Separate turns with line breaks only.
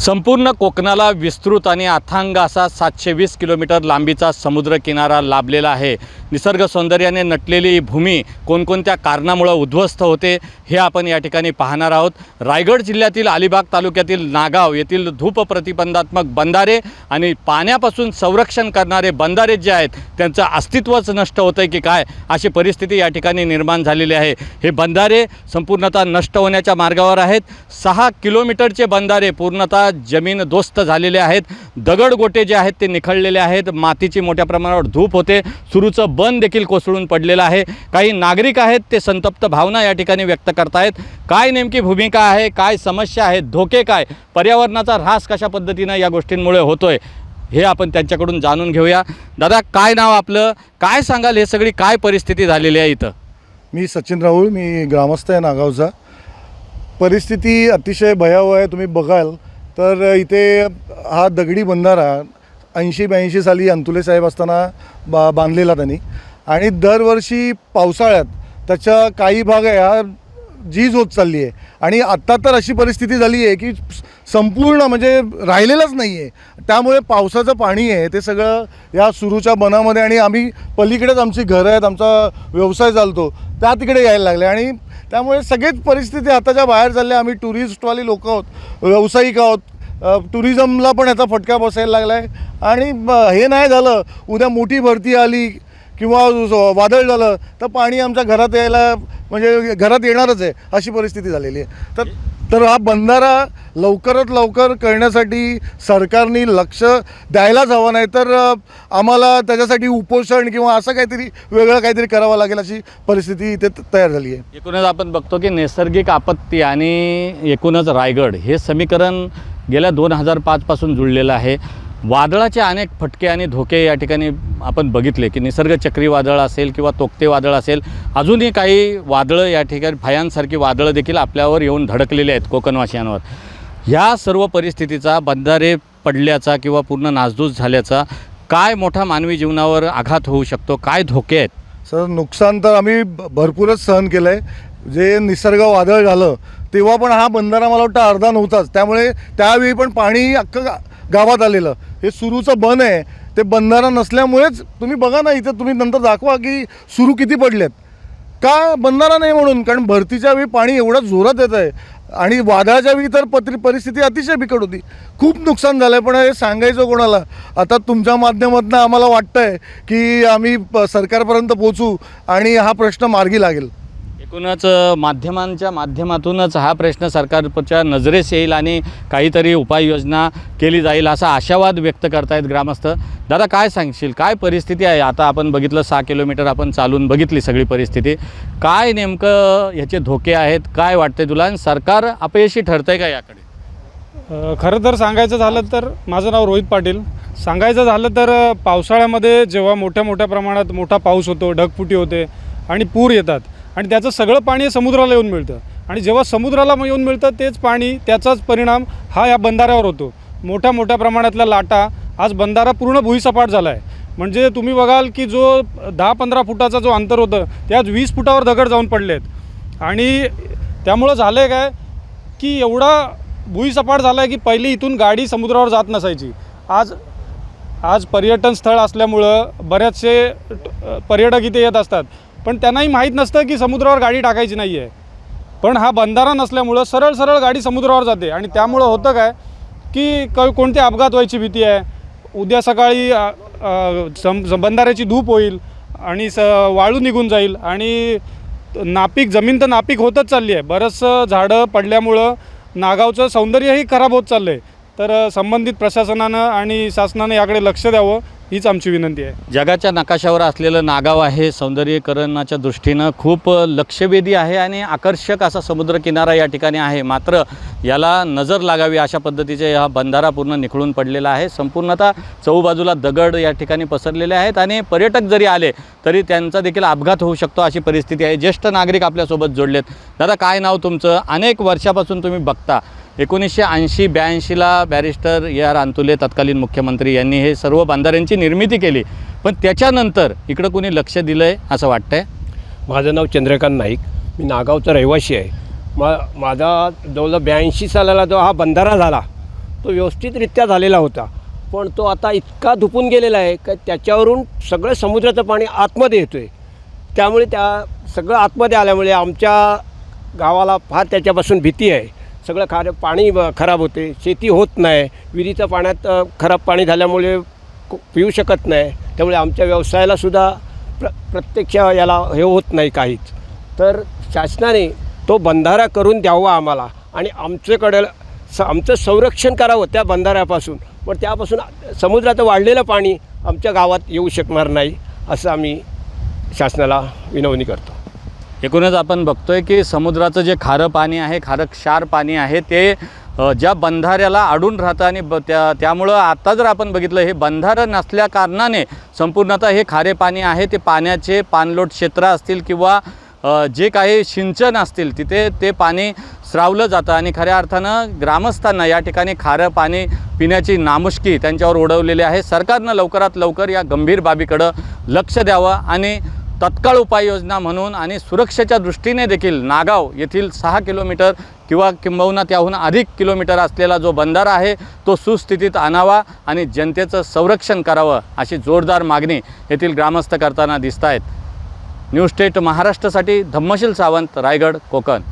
संपूर्ण कोकणाला विस्तृत आणि अथांग असा सातशे वीस किलोमीटर लांबीचा समुद्रकिनारा लाभलेला आहे. निसर्ग सौंदर्याने नटलेली ही भूमी कोणकोणत्या कारणामुळं उद्ध्वस्त होते हे आपण या ठिकाणी पाहणार आहोत. रायगड जिल्ह्यातील अलिबाग तालुक्यातील नागाव येथील धूप प्रतिबंधात्मक बंधारे आणि पाण्यापासून संरक्षण करणारे बंधारे जे आहेत त्यांचं अस्तित्वच नष्ट होतं आहे की काय अशी परिस्थिती या ठिकाणी निर्माण झालेली आहे. हे बंधारे संपूर्णतः नष्ट होण्याच्या मार्गावर आहेत. सहा किलोमीटरचे बंधारे पूर्णतः जमीन दोस्त झालेले आहेत. दगडगोटे जे आहेत ते निखळलेले आहेत. मातीची मोठ्या प्रमाणावर धूप होते. सुरूचं बन देखील कोसळून पडलेलं आहे. काही नागरिक आहेत ते संतप्त भावना या ठिकाणी व्यक्त करतायत. काय नेमकी भूमिका आहे काय समस्या आहेत धोके काय? पर्यावरणाचा ऱ्हास कशा पद्धतीनं या गोष्टींमुळे होतोय? हे आपण त्यांच्याकडून जाणून घेऊया. दादा काय नाव आपलं? काय सांगाल? हे सगळी काय परिस्थिती झालेली आहे इथं?
मी सचिन राहुल मी ग्रामस्थ आहे नागावचा. परिस्थिती अतिशय भयावह आहे. तुम्ही बघाल. तर इथे हा दगडी बंधारा ऐंशी ब्याऐंशी साली अंतुले साहेब असताना बा बांधलेला त्यांनी. आणि दरवर्षी पावसाळ्यात त्याच्या काही भाग ह्या झीज होत चालली आहे आणि आत्ता तर अशी परिस्थिती झाली आहे की संपूर्ण म्हणजे राहिलेलंच नाही आहे त्यामुळे पावसाचं पाणी आहे ते सगळं या सुरूच्या बनामध्ये आणि आम्ही पलीकडेच आमची घरं आहेत आमचा व्यवसाय चालतो त्या तिकडे यायला लागले. आणि त्यामुळे सगळेच परिस्थिती हाताच्या बाहेर चालल्या. आम्ही टुरिस्टवाली लोक आहोत व्यावसायिक आहोत टुरिझमला पण याचा फटका बसायला लागला आहे आणि ब- हे नाही झालं. उद्या मोठी भरती आली. किंवा वादळ झालं तर पाणी आमच्या घरात यायला म्हणजे घरात येणारच आहे अशी परिस्थिती झालेली आहे. तर तर हा बंधारा लवकरात लवकर करण्यासाठी सरकारने लक्ष द्यायलाच हवं नाही तर आम्हाला त्याच्यासाठी उपोषण किंवा असं काहीतरी वेगळं काहीतरी करावं लागेल अशी परिस्थिती इथे तयार झाली आहे.
एकूणच आपण बघतो की नैसर्गिक आपत्ती आणि एकूणच रायगड हे समीकरण गेल्या दोन हजार पाचपासून जुळलेलं आहे. वादळाचे अनेक फटके आणि धोके या ठिकाणी आपण बघितले की निसर्ग चक्रीवादळ असेल किंवा तोक्ते वादळ असेल अजूनही काही वादळं या ठिकाणी भयांसारखी वादळं देखील आपल्यावर येऊन धडकलेली आहेत कोकणवासियांवर. ह्या सर्व परिस्थितीचा बंधारे पडल्याचा किंवा पूर्ण नासधूस झाल्याचा काय मोठा मानवी जीवनावर आघात होऊ शकतो? काय धोके आहेत?
सर नुकसान तर आम्ही ब- भरपूरच सहन केलं आहे जे निसर्ग वादळ झालं तेव्हा पण हा बंधारा मला वाटतं अर्धा नव्हताच. त्यामुळे त्यावेळी पण पाणी अख्खं गावात आलेलं. हे सुरूचं बन आहे. ते बंधारा नसल्यामुळेच तुम्ही बघा ना इथं तुम्ही नंतर दाखवा की सुरू किती पडलेत. का बंधारा नाही म्हणून? कारण भरतीच्या वेळी पाणी एवढं जोरात येत आहे. आणि वादळाच्या वेळी तर पत्री परिस्थिती अतिशय बिकट होती. खूप नुकसान झालं आहे पण हे सांगायचं कोणाला? आता तुमच्या माध्यमातून आम्हाला वाटतं आहे की आम्ही प- सरकारपर्यंत पोचू आणि हा प्रश्न मार्गी लागेल.
एकूणच माध्यमांच्या माध्यमातूनच हा प्रश्न सरकारच्या नजरेस येईल आणि काहीतरी उपाययोजना केली जाईल असा आशावाद व्यक्त करतायत ग्रामस्थ. दादा काय सांगशील? काय परिस्थिती आहे? आता आपण बघितलं सहा किलोमीटर आपण चालून बघितली सगळी परिस्थिती. काय नेमकं ह्याचे धोके आहेत? काय वाटते तुला? आणि सरकार अपयशी ठरतंय का याकडे?
खरं तर सांगायचं झालं तर माझं नाव रोहित पाटील. सांगायचं झालं तर पावसाळ्यामध्ये जेव्हा मोठ्या मोठ्या प्रमाणात मोठा पाऊस होतो ढगफुटी होते आणि पूर येतात आणि त्याचं सगळं पाणी हे समुद्राला येऊन मिळतं. आणि जेव्हा समुद्राला मग येऊन मिळतं तेच पाणी त्याचाच परिणाम हा या बंधाऱ्यावर होतो. मोठ्या मोठ्या प्रमाणातल्या लाटा आज बंधारा पूर्ण भुईसपाट झाला आहे म्हणजे तुम्ही बघाल की जो दहा पंधरा फुटाचा जो अंतर होतं ते आज वीस फुटावर दगड जाऊन पडले आहेत आणि त्यामुळं झालं आहे काय की एवढा भुईसपाट झाला आहे की पहिली इथून गाडी समुद्रावर जात नसायची. आज आज पर्यटन स्थळ असल्यामुळं बरेचसे पर्यटक इथे येत असतात. पण त्यांनाही माहीत नसतं की समुद्रावर गाडी टाकायची नाही आहे पण हा बंधारा नसल्यामुळं सरळ सरळ गाडी समुद्रावर जाते. आणि त्यामुळं होतं काय की क कोणते अपघात व्हायची भीती आहे. उद्या सकाळी सम बंधाऱ्याची धूप होईल आणि स वाळू निघून जाईल आणि नापीक जमीन तर नापीक होतच चालली आहे. बरंचसं झाडं पडल्यामुळं नागावचं सौंदर्यही खराब होत चाललं आहे तर संबंधित प्रशासनानं आणि शासनानं याकडे लक्ष द्यावं. हीच आमची विनंती आहे.
जगाच्या नकाशावर असलेलं नागाव आहे सौंदर्यीकरणाच्या दृष्टीनं खूप लक्षवेधी आहे आणि आकर्षक असा समुद्रकिनारा या ठिकाणी आहे. मात्र याला नजर लागावी अशा पद्धतीचे हा बंधारा पूर्ण निखळून पडलेला आहे. संपूर्णतः चहूबाजूला दगड या ठिकाणी पसरलेले आहेत आणि पर्यटक जरी आले तरी त्यांचा देखील अपघात होऊ शकतो अशी परिस्थिती आहे. ज्येष्ठ नागरिक आपल्यासोबत जोडलेत. दादा काय नाव तुमचं? अनेक वर्षापासून तुम्ही बघता. एकोणीसशे ऐंशी ब्याऐंशीला बॅरिस्टर ए आर अंतुले तत्कालीन मुख्यमंत्री यांनी हे सर्व बांधाऱ्यांची निर्मिती केली. पण त्याच्यानंतर इकडं कोणी लक्ष दिलं आहे असं वाटतं आहे
माझं नाव चंद्रकांत नाईक. मी नागावचा रहिवासी आहे. मा माझा जवळ ब्याऐंशी सालाला जो हा बंधारा झाला तो व्यवस्थितरित्या झालेला होता. पण तो आता इतका धुपून गेलेला आहे का त्याच्यावरून सगळं समुद्राचं पाणी आतमध्ये येतो आहे त्यामुळे त्या सगळं आतमध्ये आल्यामुळे आमच्या गावाला फार त्याच्यापासून भीती आहे. सगळं खार पाणी ब- खराब होते. शेती होत नाही. विहिरीचं पाण्यात खराब पाणी झाल्यामुळे पिऊ शकत नाही. त्यामुळे आमच्या व्यवसायालासुद्धा प्र प्रत्यक्ष याला हे होत नाही काहीच. तर शासनाने तो बंधारा करून द्यावा आम्हाला. आणि आमच्याकडे स आमचं संरक्षण करावं त्या बंधाऱ्यापासून. पण त्यापासून समुद्राचं वाढलेलं पाणी आमच्या गावात येऊ शकणार नाही असं आम्ही शासनाला विनवणी करतो.
एकूणच आपण बघतोय की समुद्राचं जे खारं पाणी आहे खारं क्षार पाणी आहे ते ज्या बंधाऱ्याला अडून राहतं आणि ब त्या त्यामुळं आता जर आपण बघितलं हे बंधारं नसल्या कारणाने संपूर्णतः हे खारे पाणी आहे ते पाण्याचे पाणलोट क्षेत्र असतील किंवा जे काही सिंचन असतील तिथे ते पाणी स्रावलं जातं. आणि खऱ्या अर्थानं ग्रामस्थांना या ठिकाणी खारं पाणी पिण्याची नामुष्की त्यांच्यावर ओढवलेली आहे. सरकारनं लवकरात लवकर या गंभीर बाबीकडं लक्ष द्यावं आणि तत्काळ उपाययोजना म्हणून आणि सुरक्षेच्या दृष्टीने देखील नागाव येथील सहा किलोमीटर किंवा किंबहुना त्याहून अधिक किलोमीटर असलेला जो बंधारा आहे तो सुस्थितीत आणावा आणि जनतेचं संरक्षण करावं अशी जोरदार मागणी येथील ग्रामस्थ करताना दिसत आहेत न्यू स्टेट महाराष्ट्रासाठी धम्मशील सावंत रायगड कोकण.